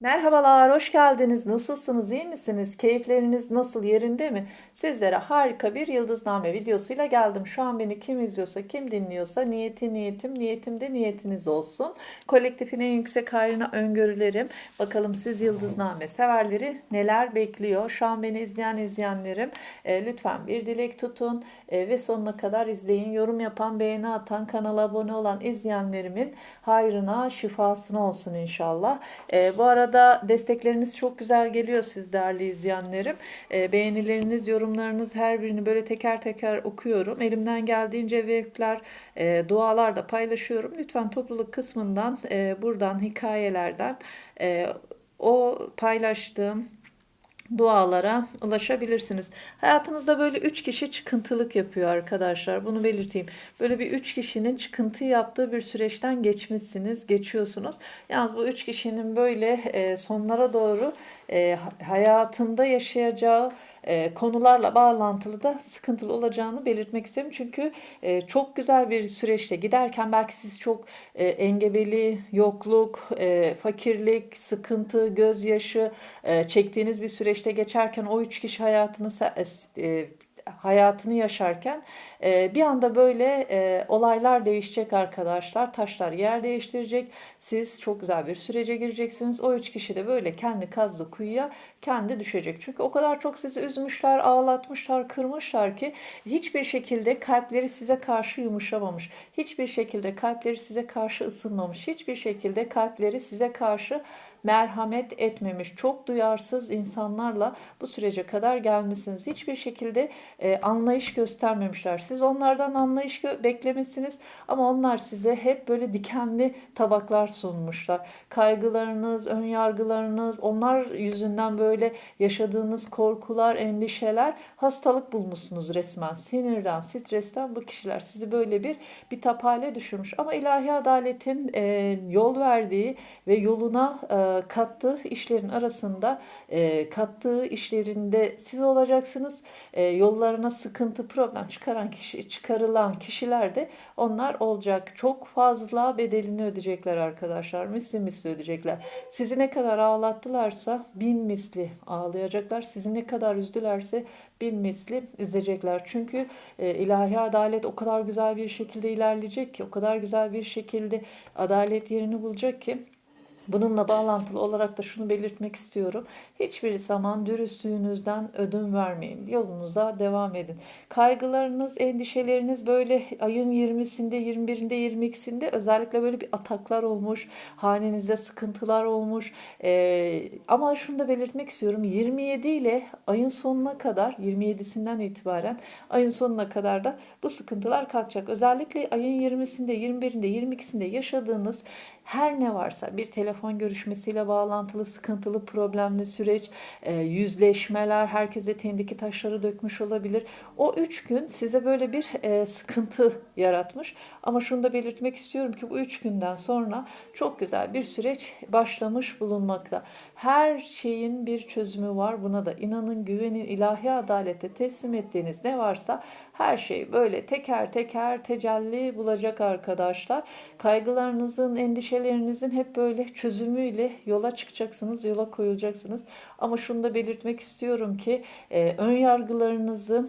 Merhabalar, hoş geldiniz. Nasılsınız, iyi misiniz? Keyifleriniz nasıl, yerinde mi? Sizlere harika bir yıldızname videosuyla geldim. Şu an beni kim izliyorsa, kim dinliyorsa niyeti niyetim, niyetim de niyetiniz olsun. Kolektifin en yüksek hayrına öngörülerim. Bakalım siz yıldızname severleri neler bekliyor? Şu an beni izleyen izleyenlerim e, lütfen bir dilek tutun e, ve sonuna kadar izleyin. Yorum yapan, beğeni atan, kanala abone olan izleyenlerimin hayrına, şifasına olsun inşallah. E, bu arada destekleriniz çok güzel geliyor siz değerli izleyenlerim. E, beğenileriniz, yorumlarınız her birini böyle teker teker okuyorum. Elimden geldiğince vevkler, e, dualar da paylaşıyorum. Lütfen topluluk kısmından, e, buradan, hikayelerden e, o paylaştığım dualara ulaşabilirsiniz. Hayatınızda böyle üç kişi çıkıntılık yapıyor arkadaşlar. Bunu belirteyim. Böyle bir üç kişinin çıkıntı yaptığı bir süreçten geçmişsiniz, geçiyorsunuz. Yalnız bu üç kişinin böyle e, sonlara doğru e, hayatında yaşayacağı e, konularla bağlantılı da sıkıntılı olacağını belirtmek istedim. Çünkü e, çok güzel bir süreçte giderken belki siz çok e, engebeli, yokluk, e, fakirlik, sıkıntı, gözyaşı çektiğiniz bir süreçte geçerken o üç kişi hayatını hayatını yaşarken e, bir anda böyle e, olaylar değişecek arkadaşlar. Taşlar yer değiştirecek. Siz çok güzel bir sürece gireceksiniz. O üç kişi de böyle kendi kazdığı kuyuya kendi düşecek. Çünkü o kadar çok sizi üzmüşler, ağlatmışlar, kırmışlar ki hiçbir şekilde kalpleri size karşı yumuşamamış. Hiçbir şekilde kalpleri size karşı ısınmamış. Hiçbir şekilde kalpleri size karşı merhamet etmemiş. Çok duyarsız insanlarla bu sürece kadar gelmişsiniz. Hiçbir şekilde e, anlayış göstermemişler. Siz onlardan anlayış beklemişsiniz ama onlar size hep böyle dikenli tabaklar sunmuşlar. Kaygılarınız, ön yargılarınız, onlar yüzünden böyle yaşadığınız korkular, endişeler, hastalık bulmuşsunuz resmen. Sinirden, stresten bu kişiler sizi böyle bir bir hale düşürmüş. Ama ilahi adaletin e, yol verdiği ve yoluna e, kattığı işlerin arasında e, kattığı işlerinde siz olacaksınız. E, yollarına sıkıntı, problem çıkaran kişi, çıkarılan kişiler de onlar olacak. Çok fazla bedelini ödeyecekler arkadaşlar. Misli misli ödeyecekler. Sizi ne kadar ağlattılarsa bin misli ağlayacaklar. Sizi ne kadar üzdülerse bin misli üzecekler. Çünkü e, ilahi adalet o kadar güzel bir şekilde ilerleyecek ki, o kadar güzel bir şekilde adalet yerini bulacak ki Bununla bağlantılı olarak da şunu belirtmek istiyorum. Hiçbir zaman dürüstlüğünüzden ödün vermeyin. Yolunuza devam edin. Kaygılarınız, endişeleriniz böyle ayın 20'sinde, 21'inde, 22'sinde özellikle böyle bir ataklar olmuş. Hanenizde sıkıntılar olmuş. Ee, ama şunu da belirtmek istiyorum. 27 ile ayın sonuna kadar, 27'sinden itibaren ayın sonuna kadar da bu sıkıntılar kalkacak. Özellikle ayın 20'sinde, 21'inde, 22'sinde yaşadığınız her ne varsa bir telefon görüşmesiyle bağlantılı sıkıntılı problemli süreç, e, yüzleşmeler, herkese tendeki taşları dökmüş olabilir. O üç gün size böyle bir e, sıkıntı yaratmış. Ama şunu da belirtmek istiyorum ki bu üç günden sonra çok güzel bir süreç başlamış bulunmakta. Her şeyin bir çözümü var. Buna da inanın, güvenin, ilahi adalete teslim ettiğiniz ne varsa her şey böyle teker teker tecelli bulacak arkadaşlar. Kaygılarınızın, endişe endişelerinizin hep böyle çözümüyle yola çıkacaksınız, yola koyulacaksınız. Ama şunu da belirtmek istiyorum ki e, ön yargılarınızı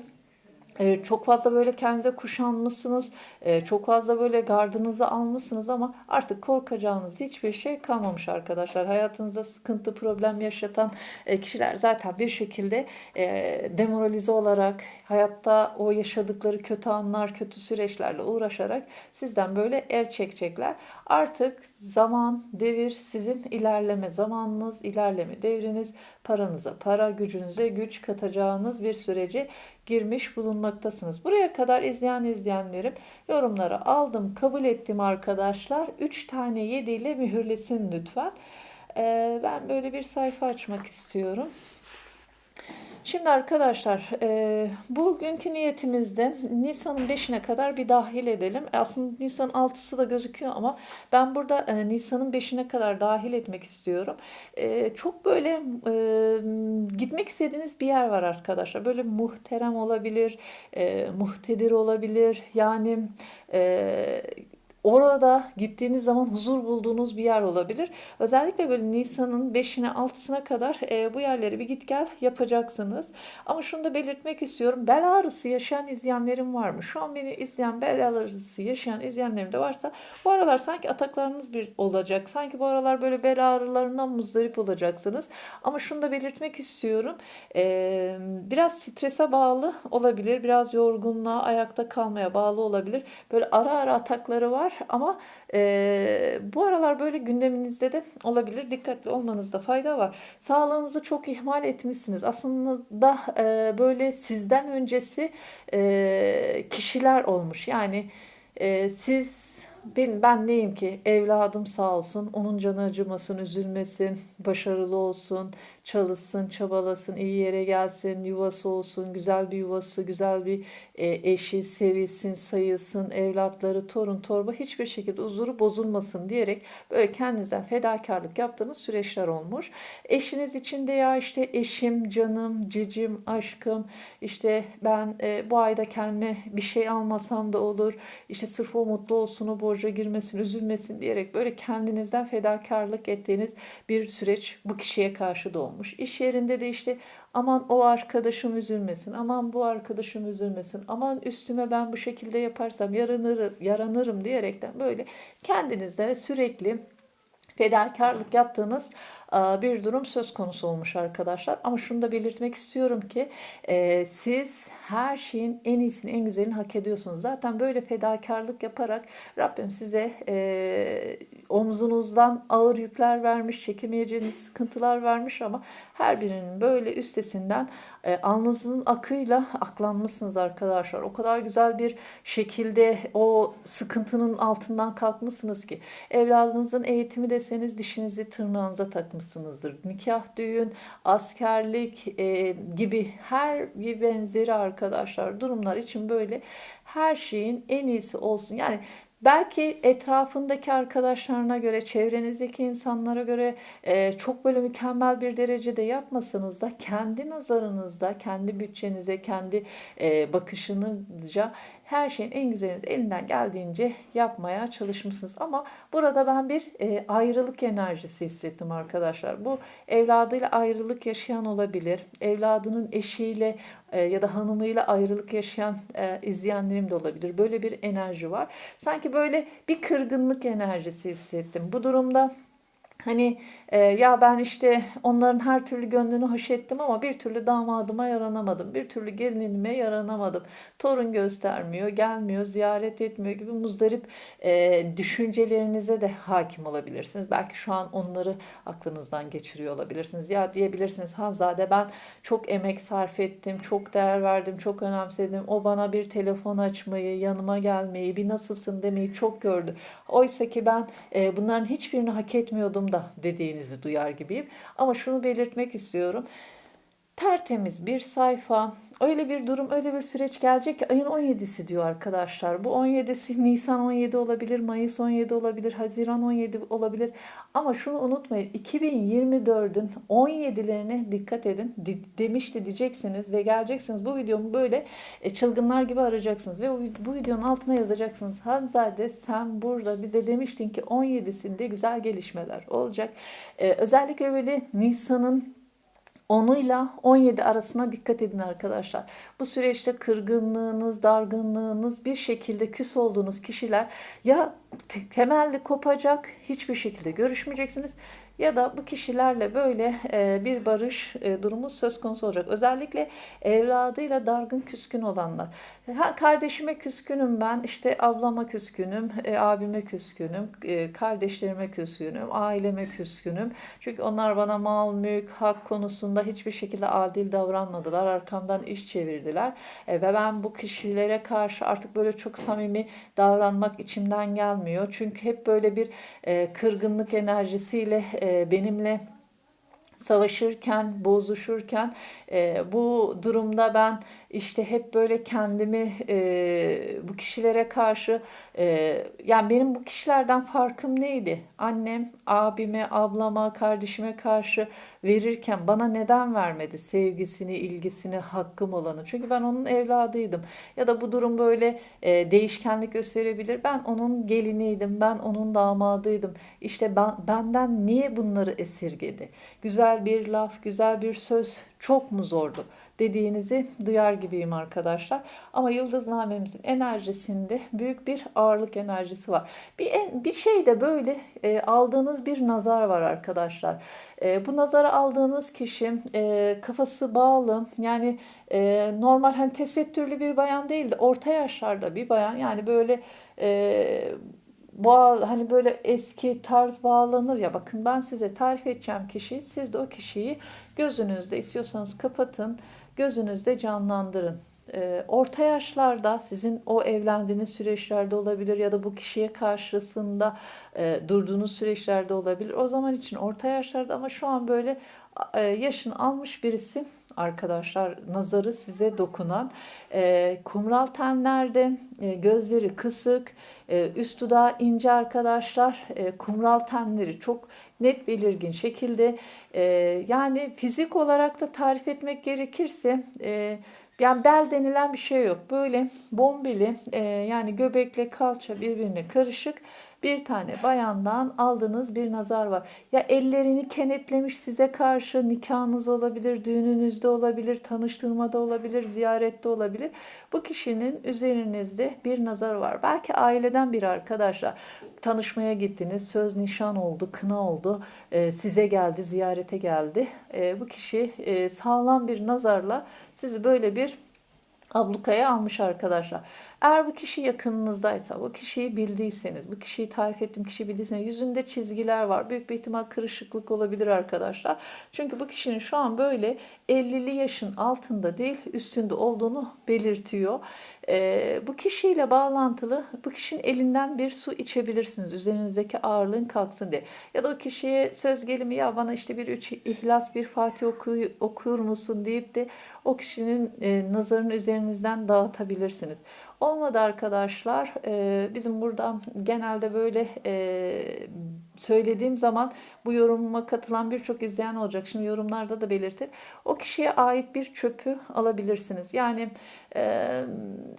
ee, çok fazla böyle kendinize kuşanmışsınız. Ee, çok fazla böyle gardınızı almışsınız ama artık korkacağınız hiçbir şey kalmamış arkadaşlar. Hayatınızda sıkıntı, problem yaşatan e, kişiler zaten bir şekilde e, demoralize olarak hayatta o yaşadıkları kötü anlar, kötü süreçlerle uğraşarak sizden böyle el çekecekler. Artık zaman, devir sizin ilerleme zamanınız, ilerleme devriniz, paranıza para, gücünüze güç katacağınız bir süreci girmiş bulunmaktasınız. Buraya kadar izleyen izleyenlerim yorumları aldım, kabul ettim arkadaşlar. 3 tane 7 ile mühürlesin lütfen. Ee, ben böyle bir sayfa açmak istiyorum. Şimdi arkadaşlar e, bugünkü niyetimizde Nisan'ın 5'ine kadar bir dahil edelim. Aslında Nisan'ın 6'sı da gözüküyor ama ben burada e, Nisan'ın 5'ine kadar dahil etmek istiyorum. E, çok böyle e, gitmek istediğiniz bir yer var arkadaşlar. Böyle muhterem olabilir, e, muhtedir olabilir. Yani... E, orada gittiğiniz zaman huzur bulduğunuz bir yer olabilir. Özellikle böyle Nisan'ın 5'ine 6'sına kadar e, bu yerleri bir git gel yapacaksınız. Ama şunu da belirtmek istiyorum. Bel ağrısı yaşayan izleyenlerim var mı? Şu an beni izleyen bel ağrısı yaşayan izleyenlerim de varsa bu aralar sanki ataklarınız bir olacak. Sanki bu aralar böyle bel ağrılarından muzdarip olacaksınız. Ama şunu da belirtmek istiyorum. E, biraz strese bağlı olabilir. Biraz yorgunluğa, ayakta kalmaya bağlı olabilir. Böyle ara ara atakları var ama e, bu aralar böyle gündeminizde de olabilir. Dikkatli olmanızda fayda var. Sağlığınızı çok ihmal etmişsiniz. Aslında e, böyle sizden öncesi e, kişiler olmuş. Yani e, siz ben, ben neyim ki? Evladım sağ olsun, onun canı acımasın, üzülmesin, başarılı olsun, çalışsın, çabalasın, iyi yere gelsin, yuvası olsun, güzel bir yuvası, güzel bir e, eşi, sevilsin, sayılsın, evlatları, torun, torba hiçbir şekilde huzuru bozulmasın diyerek böyle kendinizden fedakarlık yaptığınız süreçler olmuş. Eşiniz için de ya işte eşim, canım, cicim, aşkım, işte ben e, bu ayda kendime bir şey almasam da olur, işte sırf o mutlu olsun, o borca girmesin, üzülmesin diyerek böyle kendinizden fedakarlık ettiğiniz bir süreç bu kişiye karşı da olmuş. İş yerinde de işte aman o arkadaşım üzülmesin, aman bu arkadaşım üzülmesin, aman üstüme ben bu şekilde yaparsam yaranırım, yaranırım diyerekten böyle kendinize sürekli fedakarlık yaptığınız e, bir durum söz konusu olmuş arkadaşlar. Ama şunu da belirtmek istiyorum ki e, siz her şeyin en iyisini, en güzelini hak ediyorsunuz. Zaten böyle fedakarlık yaparak Rabbim size e, omzunuzdan ağır yükler vermiş, çekemeyeceğiniz sıkıntılar vermiş ama her birinin böyle üstesinden e, alnınızın akıyla aklanmışsınız arkadaşlar. O kadar güzel bir şekilde o sıkıntının altından kalkmışsınız ki evladınızın eğitimi deseniz dişinizi tırnağınıza takmışsınızdır. Nikah, düğün, askerlik e, gibi her bir benzeri arkadaşlar durumlar için böyle her şeyin en iyisi olsun. Yani Belki etrafındaki arkadaşlarına göre, çevrenizdeki insanlara göre e, çok böyle mükemmel bir derecede yapmasanız da kendi nazarınızda, kendi bütçenize, kendi e, bakışınızca her şeyin en güzelini elinden geldiğince yapmaya çalışmışsınız. Ama burada ben bir e, ayrılık enerjisi hissettim arkadaşlar. Bu evladıyla ayrılık yaşayan olabilir. Evladının eşiyle e, ya da hanımıyla ayrılık yaşayan e, izleyenlerim de olabilir. Böyle bir enerji var. Sanki böyle bir kırgınlık enerjisi hissettim. Bu durumda Hani e, ya ben işte onların her türlü gönlünü hoş ettim ama bir türlü damadıma yaranamadım. Bir türlü gelinime yaranamadım. Torun göstermiyor, gelmiyor, ziyaret etmiyor gibi muzdarip e, düşüncelerinize de hakim olabilirsiniz. Belki şu an onları aklınızdan geçiriyor olabilirsiniz. Ya diyebilirsiniz Hanzade ben çok emek sarf ettim, çok değer verdim, çok önemsedim. O bana bir telefon açmayı, yanıma gelmeyi, bir nasılsın demeyi çok gördü. Oysa ki ben e, bunların hiçbirini hak etmiyordum da dediğinizi duyar gibiyim. Ama şunu belirtmek istiyorum. Tertemiz bir sayfa, öyle bir durum, öyle bir süreç gelecek ki ayın 17'si diyor arkadaşlar. Bu 17'si Nisan 17 olabilir, Mayıs 17 olabilir, Haziran 17 olabilir. Ama şunu unutmayın 2024'ün 17'lerine dikkat edin demişti diyeceksiniz ve geleceksiniz. Bu videomu böyle e, çılgınlar gibi arayacaksınız ve bu videonun altına yazacaksınız. Hanzade sen burada bize demiştin ki 17'sinde güzel gelişmeler olacak. Ee, özellikle böyle Nisan'ın 10'uyla 17 arasına dikkat edin arkadaşlar. Bu süreçte kırgınlığınız, dargınlığınız, bir şekilde küs olduğunuz kişiler ya temelde kopacak, hiçbir şekilde görüşmeyeceksiniz ya da bu kişilerle böyle e, bir barış e, durumu söz konusu olacak. Özellikle evladıyla dargın küskün olanlar. Ha, kardeşime küskünüm ben, işte ablama küskünüm, e, abime küskünüm, e, kardeşlerime küskünüm, aileme küskünüm. Çünkü onlar bana mal, mülk, hak konusunda hiçbir şekilde adil davranmadılar. Arkamdan iş çevirdiler. E, ve ben bu kişilere karşı artık böyle çok samimi davranmak içimden gelmiyor. Çünkü hep böyle bir e, kırgınlık enerjisiyle e, benimle savaşırken, bozuşurken e, bu durumda ben işte hep böyle kendimi e, bu kişilere karşı e, yani benim bu kişilerden farkım neydi? Annem, abime, ablama, kardeşime karşı verirken bana neden vermedi sevgisini, ilgisini, hakkım olanı? Çünkü ben onun evladıydım. Ya da bu durum böyle e, değişkenlik gösterebilir. Ben onun geliniydim, ben onun damadıydım. İşte ben, benden niye bunları esirgedi? Güzel bir laf, güzel bir söz çok mu zordu dediğinizi duyar gibiyim arkadaşlar. Ama yıldıznamemizin enerjisinde büyük bir ağırlık enerjisi var. Bir, bir şey de böyle e, aldığınız bir nazar var arkadaşlar. E, bu nazara aldığınız kişi e, kafası bağlı yani e, normal hani tesettürlü bir bayan değil de orta yaşlarda bir bayan yani böyle e, bağ, hani böyle eski tarz bağlanır ya bakın ben size tarif edeceğim kişiyi siz de o kişiyi gözünüzde istiyorsanız kapatın gözünüzde canlandırın. E, orta yaşlarda sizin o evlendiğiniz süreçlerde olabilir ya da bu kişiye karşısında e, durduğunuz süreçlerde olabilir. O zaman için orta yaşlarda ama şu an böyle e, yaşını almış birisi arkadaşlar nazarı size dokunan e, kumral tenlerde e, gözleri kısık e, üst dudağı ince arkadaşlar e, kumral tenleri çok net belirgin şekilde e, yani fizik olarak da tarif etmek gerekirse e, yani bel denilen bir şey yok. Böyle bombili e, yani göbekle kalça birbirine karışık bir tane bayandan aldığınız bir nazar var. Ya ellerini kenetlemiş size karşı nikahınız olabilir, düğününüzde olabilir, tanıştırmada olabilir, ziyarette olabilir. Bu kişinin üzerinizde bir nazar var. Belki aileden bir arkadaşlar tanışmaya gittiniz, söz nişan oldu, kına oldu, e, size geldi, ziyarete geldi. E, bu kişi e, sağlam bir nazarla sizi böyle bir ablukaya almış arkadaşlar. Eğer bu kişi yakınınızdaysa, bu kişiyi bildiyseniz, bu kişiyi tarif ettiğim kişi bildiyseniz yüzünde çizgiler var. Büyük bir ihtimal kırışıklık olabilir arkadaşlar. Çünkü bu kişinin şu an böyle 50'li yaşın altında değil üstünde olduğunu belirtiyor. Ee, bu kişiyle bağlantılı bu kişinin elinden bir su içebilirsiniz. Üzerinizdeki ağırlığın kalksın diye. Ya da o kişiye söz gelimi ya bana işte bir üç ihlas bir Fatih okuy, okur musun deyip de o kişinin e, nazarını üzerinizden dağıtabilirsiniz. Olmadı arkadaşlar. E, bizim burada genelde böyle e, söylediğim zaman bu yorumuma katılan birçok izleyen olacak. Şimdi yorumlarda da belirtir. O kişiye ait bir çöpü alabilirsiniz. Yani e,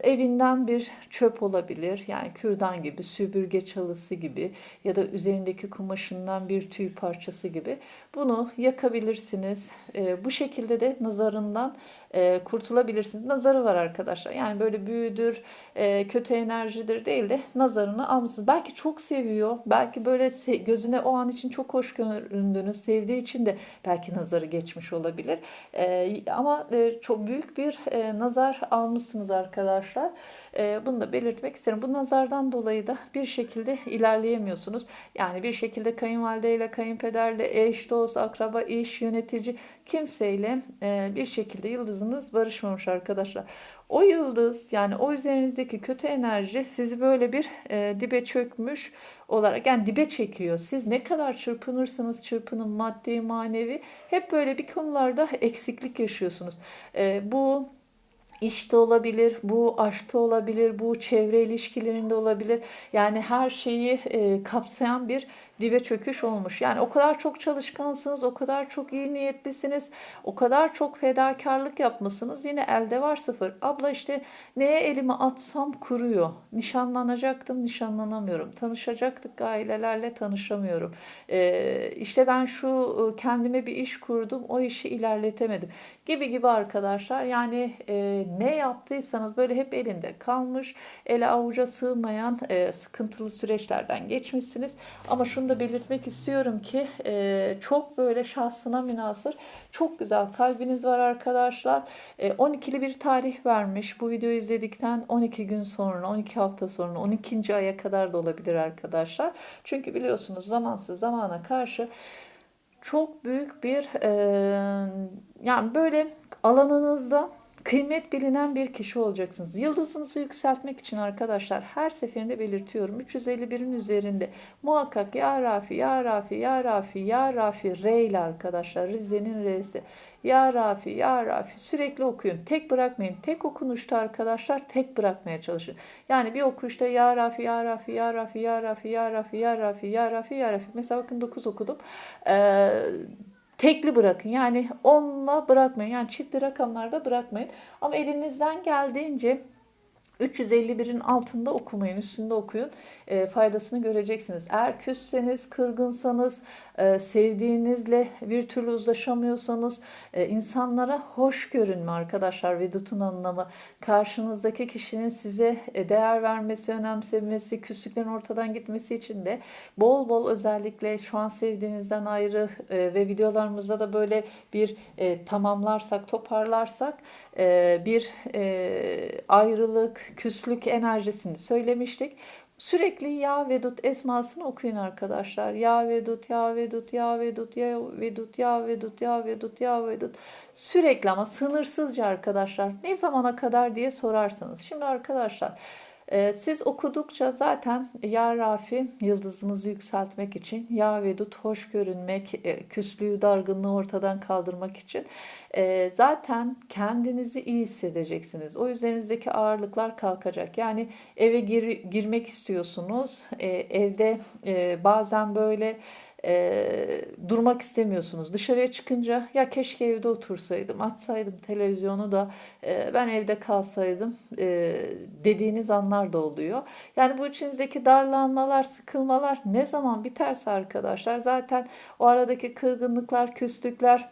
evinden bir çöp olabilir. Yani kürdan gibi, süpürge çalısı gibi ya da üzerindeki kumaşından bir tüy parçası gibi. Bunu yakabilirsiniz. E, bu şekilde de nazarından e, kurtulabilirsiniz. Nazarı var arkadaşlar. Yani böyle büyüdür, e, kötü enerjidir değil de nazarını almışsınız. Belki çok seviyor. Belki böyle gözüne o an için çok hoş göründüğünüz, sevdiği için de belki nazarı geçmiş olabilir. E, ama e, çok büyük bir e, nazar almışsınız arkadaşlar. E, bunu da belirtmek isterim. Bu nazardan dolayı da bir şekilde ilerleyemiyorsunuz. Yani bir şekilde kayınvalideyle, kayınpederle, eş, dost, akraba, iş, yönetici kimseyle e, bir şekilde yıldızınız barışmamış arkadaşlar. O yıldız yani o üzerinizdeki kötü enerji sizi böyle bir e, dibe çökmüş olarak yani dibe çekiyor. Siz ne kadar çırpınırsanız çırpının maddi manevi hep böyle bir konularda eksiklik yaşıyorsunuz. E, bu işte olabilir, bu aşkta olabilir, bu çevre ilişkilerinde olabilir. Yani her şeyi e, kapsayan bir dibe çöküş olmuş. Yani o kadar çok çalışkansınız, o kadar çok iyi niyetlisiniz, o kadar çok fedakarlık yapmışsınız. Yine elde var sıfır. Abla işte neye elimi atsam kuruyor. Nişanlanacaktım, nişanlanamıyorum. Tanışacaktık ailelerle tanışamıyorum. Ee, işte ben şu kendime bir iş kurdum, o işi ilerletemedim. Gibi gibi arkadaşlar. Yani e, ne yaptıysanız böyle hep elinde kalmış, ele avuca sığmayan e, sıkıntılı süreçlerden geçmişsiniz. Ama şunu da belirtmek istiyorum ki e, çok böyle şahsına münasır çok güzel kalbiniz var arkadaşlar. E, 12'li bir tarih vermiş. Bu videoyu izledikten 12 gün sonra, 12 hafta sonra, 12. aya kadar da olabilir arkadaşlar. Çünkü biliyorsunuz zamansız zamana karşı çok büyük bir e, yani böyle alanınızda kıymet bilinen bir kişi olacaksınız. Yıldızınızı yükseltmek için arkadaşlar her seferinde belirtiyorum. 351'in üzerinde muhakkak ya Rafi, ya Rafi, ya Rafi, ya Rafi R ile arkadaşlar. Rize'nin R'si. Ya Rafi, Ya Rafi sürekli okuyun. Tek bırakmayın. Tek okunuşta arkadaşlar tek bırakmaya çalışın. Yani bir okuyuşta Ya Rafi, Ya Rafi, Ya Rafi, Ya Rafi, Ya Rafi, Ya Rafi, Ya Rafi, Ya Rafi. Mesela bakın 9 okudum. Ee, tekli bırakın. Yani onunla bırakmayın. Yani çiftli rakamlarda bırakmayın. Ama elinizden geldiğince 351'in altında okumayın, üstünde okuyun. E, faydasını göreceksiniz. Eğer küsseniz, kırgınsanız, e, sevdiğinizle bir türlü uzlaşamıyorsanız, e, insanlara hoş görünme arkadaşlar Vedut'un anlamı. Karşınızdaki kişinin size e, değer vermesi, önemsemesi, küslüklerin ortadan gitmesi için de bol bol özellikle şu an sevdiğinizden ayrı e, ve videolarımızda da böyle bir e, tamamlarsak, toparlarsak bir e, ayrılık, küslük enerjisini söylemiştik. Sürekli Ya Vedut esmasını okuyun arkadaşlar. Ya Vedut, Ya Vedut, Ya Vedut, Ya Vedut, Ya Vedut, Ya Vedut, Ya Vedut. Sürekli ama sınırsızca arkadaşlar. Ne zamana kadar diye sorarsanız. Şimdi arkadaşlar siz okudukça zaten Ya Rafi yıldızınızı yükseltmek için, Ya Vedut hoş görünmek, e, küslüğü, dargınlığı ortadan kaldırmak için e, zaten kendinizi iyi hissedeceksiniz. O üzerinizdeki ağırlıklar kalkacak. Yani eve gir, girmek istiyorsunuz, e, evde bazen böyle e, durmak istemiyorsunuz. Dışarıya çıkınca ya keşke evde otursaydım, açsaydım televizyonu da e, ben evde kalsaydım e, dediğiniz anlar da oluyor. Yani bu içinizdeki darlanmalar, sıkılmalar ne zaman biterse arkadaşlar zaten o aradaki kırgınlıklar, küslükler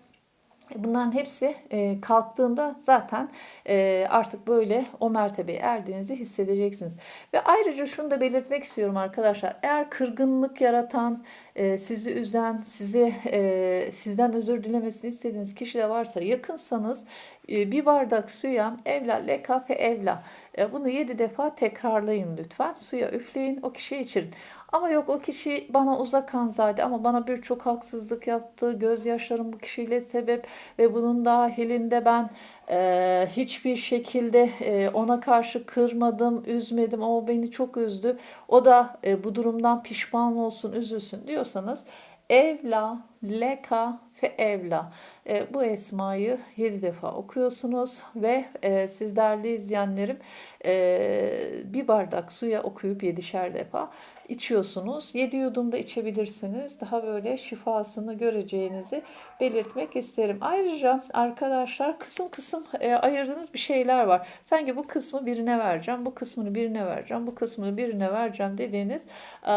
Bunların hepsi e, kalktığında zaten e, artık böyle o mertebeye erdiğinizi hissedeceksiniz. Ve ayrıca şunu da belirtmek istiyorum arkadaşlar. Eğer kırgınlık yaratan, e, sizi üzen, sizi e, sizden özür dilemesini istediğiniz kişi de varsa yakınsanız e, bir bardak suya evla lekafe evla e, bunu yedi defa tekrarlayın lütfen. Suya üfleyin o kişiye için. Ama yok o kişi bana uzak kanzade ama bana birçok haksızlık yaptı. Gözyaşlarım bu kişiyle sebep ve bunun dahilinde ben e, hiçbir şekilde e, ona karşı kırmadım, üzmedim. O beni çok üzdü. O da e, bu durumdan pişman olsun, üzülsün diyorsanız evla, leka fe evla. E, bu esmayı 7 defa okuyorsunuz ve e, siz değerli izleyenlerim e, bir bardak suya okuyup 7'şer defa içiyorsunuz. 7 yudum da içebilirsiniz. Daha böyle şifasını göreceğinizi belirtmek isterim. Ayrıca arkadaşlar kısım kısım e, ayırdığınız bir şeyler var. Sanki bu kısmı birine vereceğim, bu kısmını birine vereceğim, bu kısmını birine vereceğim dediğiniz e,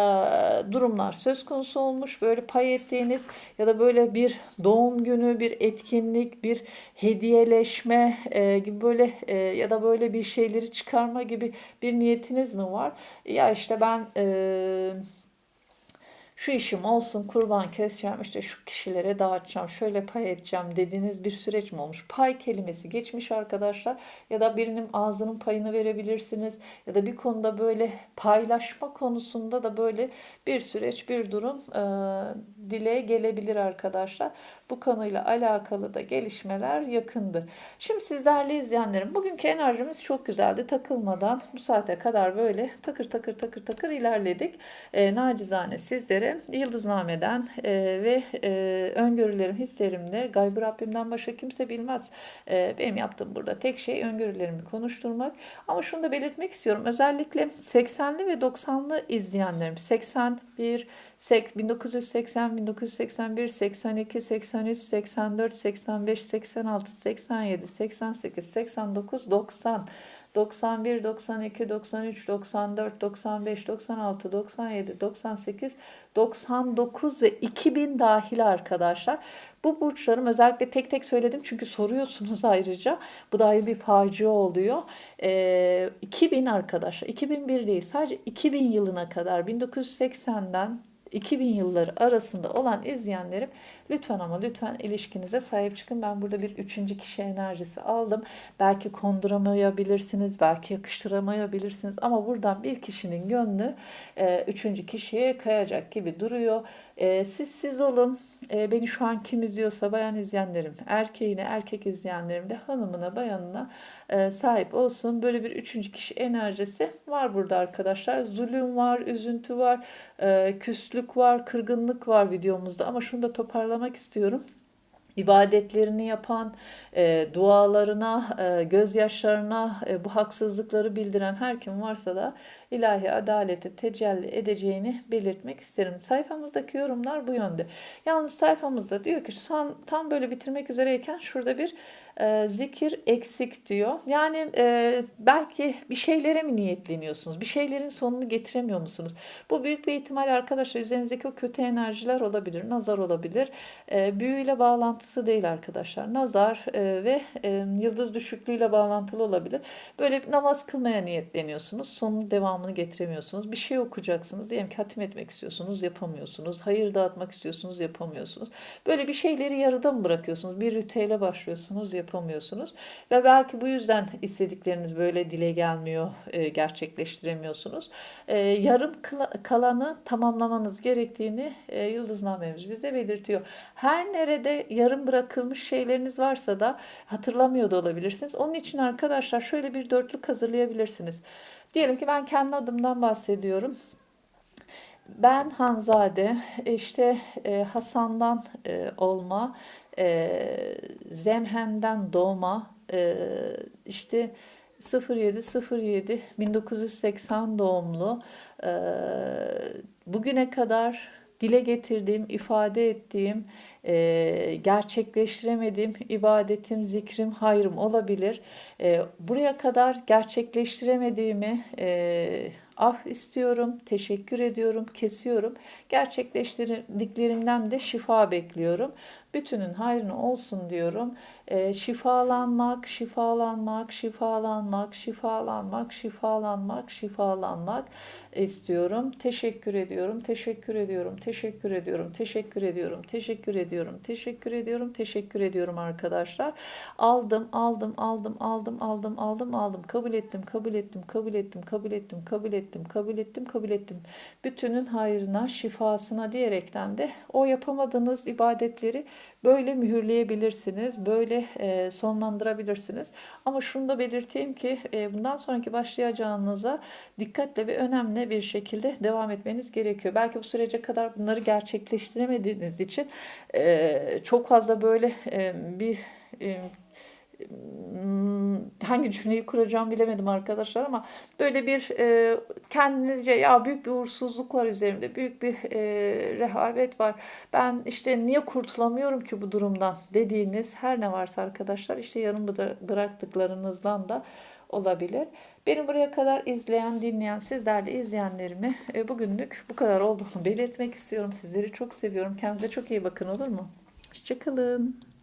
durumlar söz konusu olmuş. Böyle pay ettiğiniz ya da böyle bir doğum günü, bir etkinlik, bir hediyeleşme e, gibi böyle e, ya da böyle bir şeyleri çıkarma gibi bir niyetiniz mi var? Ya işte ben e, şu işim olsun kurban keseceğim işte şu kişilere dağıtacağım şöyle pay edeceğim dediğiniz bir süreç mi olmuş? Pay kelimesi geçmiş arkadaşlar ya da birinin ağzının payını verebilirsiniz ya da bir konuda böyle paylaşma konusunda da böyle bir süreç bir durum e, dile gelebilir arkadaşlar. Bu konuyla alakalı da gelişmeler yakındır. Şimdi sizlerle izleyenlerim bugünkü enerjimiz çok güzeldi. Takılmadan bu saate kadar böyle takır takır takır takır ilerledik. E, nacizane sizlere Yıldızname'den e, ve e, öngörülerim, hislerimle gaybı Rabbimden başka kimse bilmez. E, benim yaptığım burada tek şey öngörülerimi konuşturmak. Ama şunu da belirtmek istiyorum. Özellikle 80'li ve 90'lı izleyenlerim 81, 1980, 1981, 82, 83, 84, 85, 86, 87, 88, 89, 90 91, 92, 93, 94, 95, 96, 97, 98, 99 ve 2000 dahil arkadaşlar. Bu burçlarım özellikle tek tek söyledim çünkü soruyorsunuz ayrıca. Bu da ayrı bir facia oluyor. Ee, 2000 arkadaşlar 2001 değil sadece 2000 yılına kadar 1980'den 2000 yılları arasında olan izleyenlerim Lütfen ama lütfen ilişkinize sahip çıkın. Ben burada bir üçüncü kişi enerjisi aldım. Belki konduramayabilirsiniz, belki yakıştıramayabilirsiniz ama buradan bir kişinin gönlü e, üçüncü kişiye kayacak gibi duruyor. E, siz siz olun. E, beni şu an kim izliyorsa bayan izleyenlerim, erkeğine, erkek izleyenlerim de hanımına, bayanına e, sahip olsun. Böyle bir üçüncü kişi enerjisi var burada arkadaşlar. Zulüm var, üzüntü var, e, küslük var, kırgınlık var videomuzda ama şunu da toparlamak istiyorum. İbadetlerini yapan, e, dualarına, e, gözyaşlarına e, bu haksızlıkları bildiren her kim varsa da ilahi adalete tecelli edeceğini belirtmek isterim. Sayfamızdaki yorumlar bu yönde. Yalnız sayfamızda diyor ki son, tam böyle bitirmek üzereyken şurada bir e, zikir eksik diyor. Yani e, belki bir şeylere mi niyetleniyorsunuz? Bir şeylerin sonunu getiremiyor musunuz? Bu büyük bir ihtimal arkadaşlar üzerinizdeki o kötü enerjiler olabilir, nazar olabilir. E, büyüyle bağlantısı değil arkadaşlar. Nazar e, ve e, yıldız düşüklüğüyle bağlantılı olabilir. Böyle namaz kılmaya niyetleniyorsunuz. Sonun devamını getiremiyorsunuz. Bir şey okuyacaksınız. Diyelim ki hatim etmek istiyorsunuz, yapamıyorsunuz. Hayır dağıtmak istiyorsunuz, yapamıyorsunuz. Böyle bir şeyleri yarıda mı bırakıyorsunuz? Bir ritüele başlıyorsunuz, yapamıyorsunuz. Ve belki bu yüzden istedikleriniz böyle dile gelmiyor, e, gerçekleştiremiyorsunuz. E, yarım kalanı tamamlamanız gerektiğini e, yıldıznamemiz bize belirtiyor. Her nerede yarım bırakılmış şeyleriniz varsa da hatırlamıyor da olabilirsiniz. Onun için arkadaşlar şöyle bir dörtlük hazırlayabilirsiniz. Diyelim ki ben kendi adımdan bahsediyorum. Ben Hanzade, işte e, Hasan'dan e, olma, e, Zemhen'den doğma, e, işte 0707 1980 doğumlu, e, bugüne kadar dile getirdiğim, ifade ettiğim, e, gerçekleştiremediğim ibadetim, zikrim, hayrım olabilir. E, buraya kadar gerçekleştiremediğimi e, af istiyorum, teşekkür ediyorum, kesiyorum. Gerçekleştirdiklerimden de şifa bekliyorum. Bütünün hayrına olsun diyorum. E, şifalanmak, şifalanmak, şifalanmak, şifalanmak, şifalanmak, şifalanmak istiyorum. Teşekkür ediyorum, teşekkür ediyorum, teşekkür ediyorum, teşekkür ediyorum, teşekkür ediyorum, teşekkür ediyorum, teşekkür ediyorum arkadaşlar. Aldım, aldım, aldım, aldım, aldım, aldım, aldım. Kabul ettim, kabul ettim, kabul ettim, kabul ettim, kabul ettim, kabul ettim, kabul ettim. Bütünün hayrına, şifasına diyerekten de o yapamadığınız ibadetleri böyle mühürleyebilirsiniz, böyle e, sonlandırabilirsiniz. Ama şunu da belirteyim ki e, bundan sonraki başlayacağınıza dikkatle ve önemli bir şekilde devam etmeniz gerekiyor. Belki bu sürece kadar bunları gerçekleştiremediğiniz için e, çok fazla böyle e, bir e, hangi cümleyi kuracağım bilemedim arkadaşlar ama böyle bir e, kendinizce ya büyük bir uğursuzluk var üzerimde büyük bir e, rehavet var ben işte niye kurtulamıyorum ki bu durumdan dediğiniz her ne varsa arkadaşlar işte yarım bıraktıklarınızdan da olabilir. Beni buraya kadar izleyen, dinleyen, sizlerle izleyenlerimi e, bugünlük bu kadar olduğunu belirtmek istiyorum. Sizleri çok seviyorum. Kendinize çok iyi bakın olur mu? Hoşçakalın.